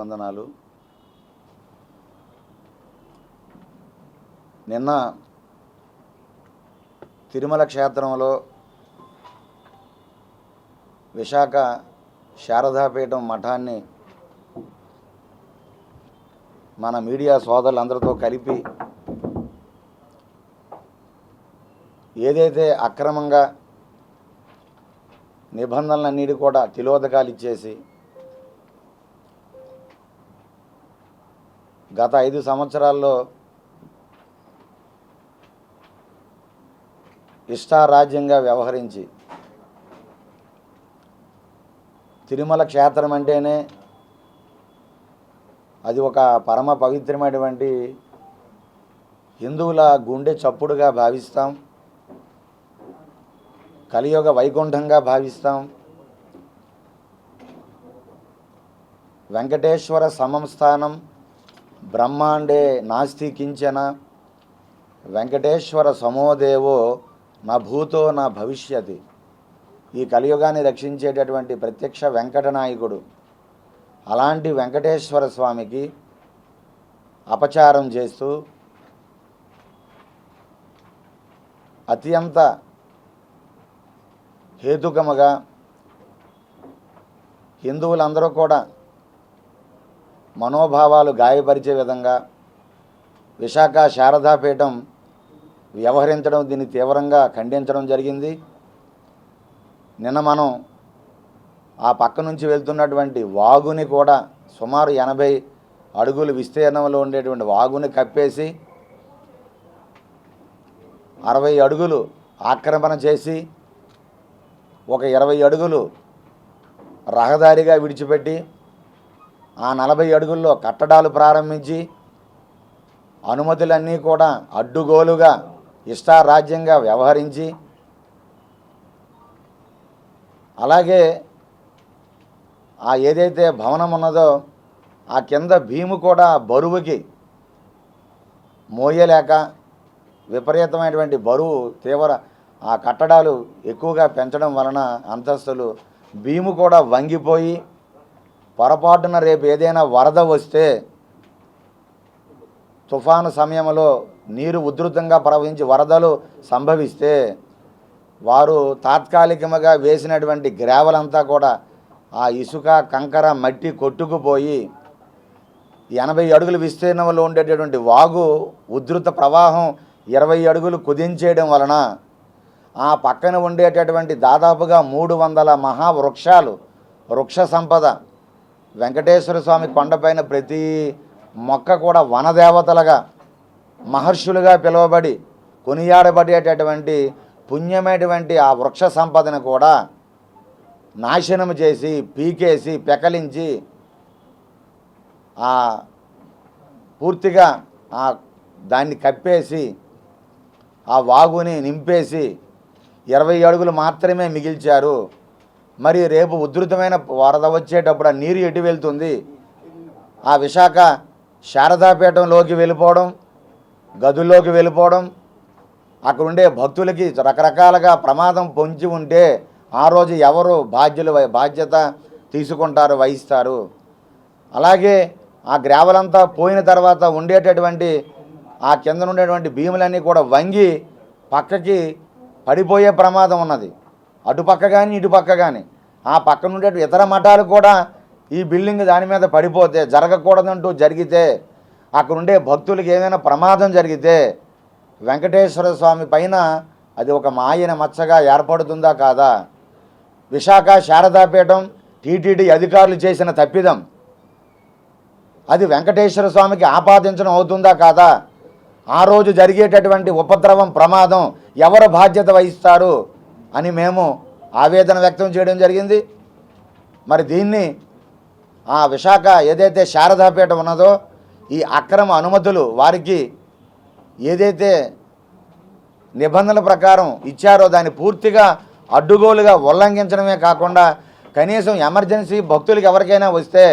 వందనాలు. నిన్న తిరుమల క్షేత్రంలో విశాఖ శారదాపీఠం మఠాన్ని మన మీడియా సోదరులందరితో కలిపి ఏదైతే అక్రమంగా నిబంధనలన్నిటి కూడా తిలోదకాలు ఇచ్చేసి గత ఐదు సంవత్సరాల్లో ఇష్టారాజ్యంగా వ్యవహరించి తిరుమల క్షేత్రం అంటేనే అది ఒక పరమ పవిత్రమైనటువంటి హిందువుల గుండె చప్పుడుగా భావిస్తాం కలియుగ వైకుంఠంగా భావిస్తాం వెంకటేశ్వర సమం స్థానం బ్రహ్మాండే నాస్తి కించన వెంకటేశ్వర సమోదేవో నా భూతో నా భవిష్యతి. ఈ కలియుగాన్ని రక్షించేటటువంటి ప్రత్యక్ష వెంకటనాయకుడు అలాంటి వెంకటేశ్వర స్వామికి అపచారం చేస్తూ అత్యంత హేతుకముగా హిందువులందరూ కూడా మనోభావాలు గాయపరిచే విధంగా విశాఖ శారదాపీఠం వ్యవహరించడం దీన్ని తీవ్రంగా ఖండించడం జరిగింది. నిన్న మనం ఆ పక్క నుంచి వెళ్తున్నటువంటి వాగుని కూడా సుమారు ఎనభై అడుగులు విస్తీర్ణంలో ఉండేటువంటి వాగుని కప్పేసి అరవై అడుగులు ఆక్రమణ చేసి ఒక ఇరవై అడుగులు రహదారిగా విడిచిపెట్టి ఆ నలభై అడుగుల్లో కట్టడాలు ప్రారంభించి అనుమతులన్నీ కూడా అడ్డుగోలుగా ఇష్టారాజ్యంగా వ్యవహరించి అలాగే ఆ ఏదైతే భవనం ఉన్నదో ఆ కింద భీము కూడా బరువుకి మోయలేక విపరీతమైనటువంటి బరువు తీవ్ర ఆ కట్టడాలు ఎక్కువగా పెంచడం వలన అంతస్తులు భీము కూడా వంగిపోయి పొరపాటున రేపు ఏదైనా వరద వస్తే తుఫాను సమయంలో నీరు ఉధృతంగా ప్రవహించి వరదలు సంభవిస్తే వారు తాత్కాలికంగా వేసినటువంటి గ్రావెలంతా కూడా ఆ ఇసుక కంకర మట్టి కొట్టుకుపోయి ఎనభై అడుగుల విస్తీర్ణంలో ఉండేటటువంటి వాగు ఉధృత ప్రవాహం ఇరవై అడుగులు కుదించేయడం వలన ఆ పక్కన ఉండేటటువంటి దాదాపుగా మూడు వందల మహావృక్షాలు వృక్ష సంపద వెంకటేశ్వర స్వామి కొండపైన ప్రతి మొక్క కూడా వనదేవతలుగా మహర్షులుగా పిలువబడి కొనియాడబడేటటువంటి పుణ్యమైనటువంటి ఆ వృక్ష సంపదను కూడా నాశనం చేసి పీకేసి పెకలించి ఆ పూర్తిగా ఆ దాన్ని కప్పేసి ఆ వాగుని నింపేసి ఇరవై అడుగులు మాత్రమే మిగిల్చారు. మరి రేపు ఉధృతమైన వరద వచ్చేటప్పుడు ఆ నీరు ఎటు వెళ్తుంది? ఆ విశాఖ శారదాపీఠంలోకి వెళ్ళిపోవడం గదుల్లోకి వెళ్ళిపోవడం అక్కడ ఉండే భక్తులకి రకరకాలుగా ప్రమాదం పొంచి ఉంటే ఆ రోజు ఎవరు బాధ్యులు బాధ్యత తీసుకుంటారు వహిస్తారు? అలాగే ఆ గ్రావెలంతా పోయిన తర్వాత ఉండేటటువంటి ఆ కింద ఉండేటువంటి భీములన్నీ కూడా వంగి పక్కకి పడిపోయే ప్రమాదం ఉన్నది. అటుపక్క కానీ ఇటుపక్క కానీ ఆ పక్క నుండే ఇతర మఠాలు కూడా ఈ బిల్డింగ్ దాని మీద పడిపోతే జరగకూడదంటూ జరిగితే అక్కడ ఉండే భక్తులకి ఏమైనా ప్రమాదం జరిగితే వెంకటేశ్వర స్వామి పైన అది ఒక మాయన మచ్చగా ఏర్పడుతుందా కాదా? విశాఖ శారదాపీఠం టీటీడీ అధికారులు చేసిన తప్పిదం. అది వెంకటేశ్వర స్వామికి ఆపాదించడం అవుతుందా కాదా? ఆ రోజు జరిగేటటువంటి ఉపద్రవం ప్రమాదం ఎవరు బాధ్యత వహిస్తారు? అని మేము ఆవేదన వ్యక్తం చేయడం జరిగింది. మరి దీన్ని ఆ విశాఖ ఏదైతే శారదాపేట ఉన్నదో ఈ అక్రమ అనుమతులు వారికి ఏదైతే నిబంధనల ప్రకారం ఇచ్చారో దాన్ని పూర్తిగా అడ్డుగోలుగా ఉల్లంఘించడమే కాకుండా కనీసం ఎమర్జెన్సీ భక్తులకు ఎవరికైనా వస్తే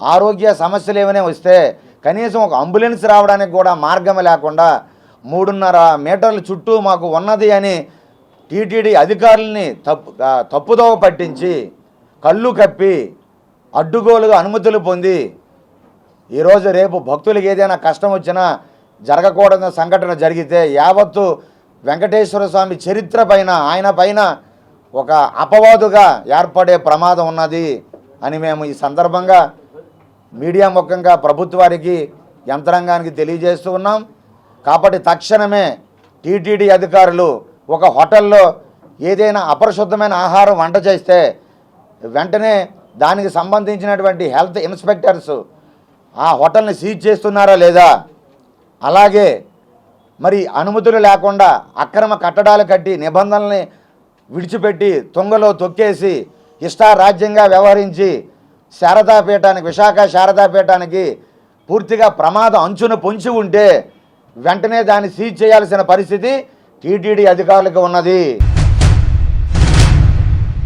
ఆరోగ్య సమస్యలు ఏమైనా వస్తే కనీసం ఒక అంబులెన్స్ రావడానికి కూడా మార్గం లేకుండా మూడున్నర మీటర్ల చుట్టూ మాకు ఉన్నది అని టీటీడీ అధికారుల్ని తప్పు తప్పుదోవ పట్టించి కళ్ళు కప్పి అడ్డుగోలుగా అనుమతులు పొంది ఈరోజు రేపు భక్తులకు ఏదైనా కష్టం వచ్చినా జరగకూడని సంఘటన జరిగితే యావత్తు వెంకటేశ్వర స్వామి చరిత్ర పైన ఆయన పైన ఒక అపవాదుగా ఏర్పడే ప్రమాదం ఉన్నది అని మేము ఈ సందర్భంగా మీడియా ముఖంగా ప్రభుత్వానికి యంత్రాంగానికి తెలియజేస్తూ ఉన్నాం. కాబట్టి తక్షణమే టీటీడీ అధికారులు ఒక హోటల్లో ఏదైనా అపరిశుద్ధమైన ఆహారం వంట చేస్తే వెంటనే దానికి సంబంధించినటువంటి హెల్త్ ఇన్స్పెక్టర్స్ ఆ హోటల్ని సీజ్ చేస్తున్నారా లేదా? అలాగే మరి అనుమతులు లేకుండా అక్రమ కట్టడాలు కట్టి నిబంధనల్ని విడిచిపెట్టి తుంగలో తొక్కేసి ఇష్టారాజ్యంగా వ్యవహరించి శారదాపీఠానికి విశాఖ శారదాపీఠానికి పూర్తిగా ప్రమాదం అంచున పొంచి ఉంటే వెంటనే దాన్ని సీజ్ చేయాల్సిన పరిస్థితి టీటీడీ అధికారులకు ఉన్నది.